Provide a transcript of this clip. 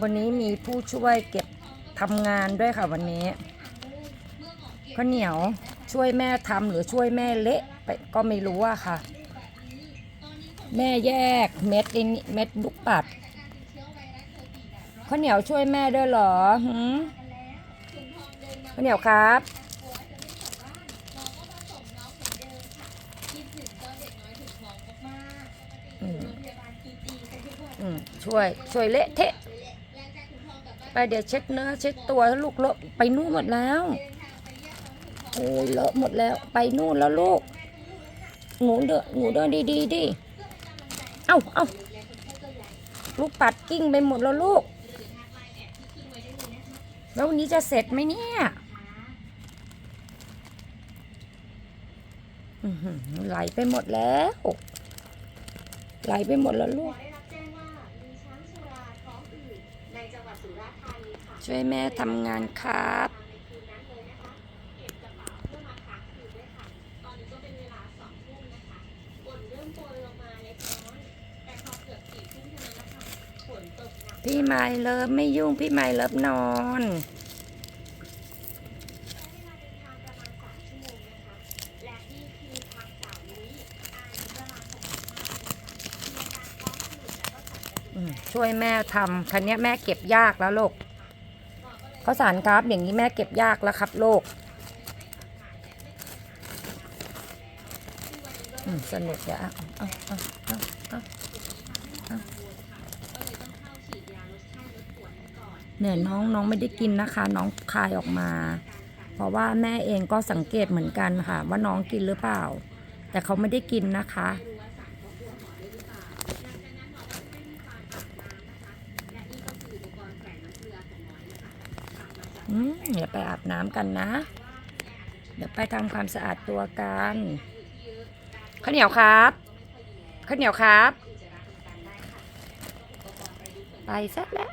วันนี้มีผู้ช่วยเก็บทำงานด้วยค่ะวันนี้ข้าวเหนียวช่วยแม่ทำหรือช่วยแม่เละไปก็ไม่รู้อะค่ะ แม่แยกเม็ดนี่เม็ดลูกปัดข้าวเหนียวช่วยแม่ด้วยเหรอข้าวเหนียวครับ ช่วยช่วยเละเทะ ไปเดี๋ยวเช็ดเนื้อเช็ดตัวลูกเลอะไปนู่นหมดแล้วโอ้ยเลอะหมดแล้วไปนู่นแล้วลูกหนูเดินหนูเดินดีๆดิเอ้าเอ้าลูกปัดกิ้งไปหมดแล้วลูก แล้ววันนี้จะเสร็จไหมเนี่ยไหลไปหมดแล้ว ไหลไปหมดแล้วลูก ช่วยแม่ทำงานครับ พี่ไม่เลิบไม้เลิฟไม่ยุ่งพี่ไม้เลิฟนอนช่วยแม่ทำคันนี้ยแม่เก็บยากแล้วลูก ข้าวสารครับอย่างนี้แม่เก็บยากแล้วครับลูกสนุกเดี๋ยวเอาเอาเอาเอาเอาเอาเนี่ยน้องน้องไม่ได้กินนะคะ น้องคายออกมา เพราะว่าแม่เองก็สังเกตเหมือนกันค่ะ ว่าน้องกินหรือเปล่า แต่เขาไม่ได้กินนะคะ เดี๋ยวไปอาบน้ำกันนะ เดี๋ยวไปทำความสะอาดตัวกันข้าวเหนียวครับข้าวเหนียวครับ ไปซะแล้ว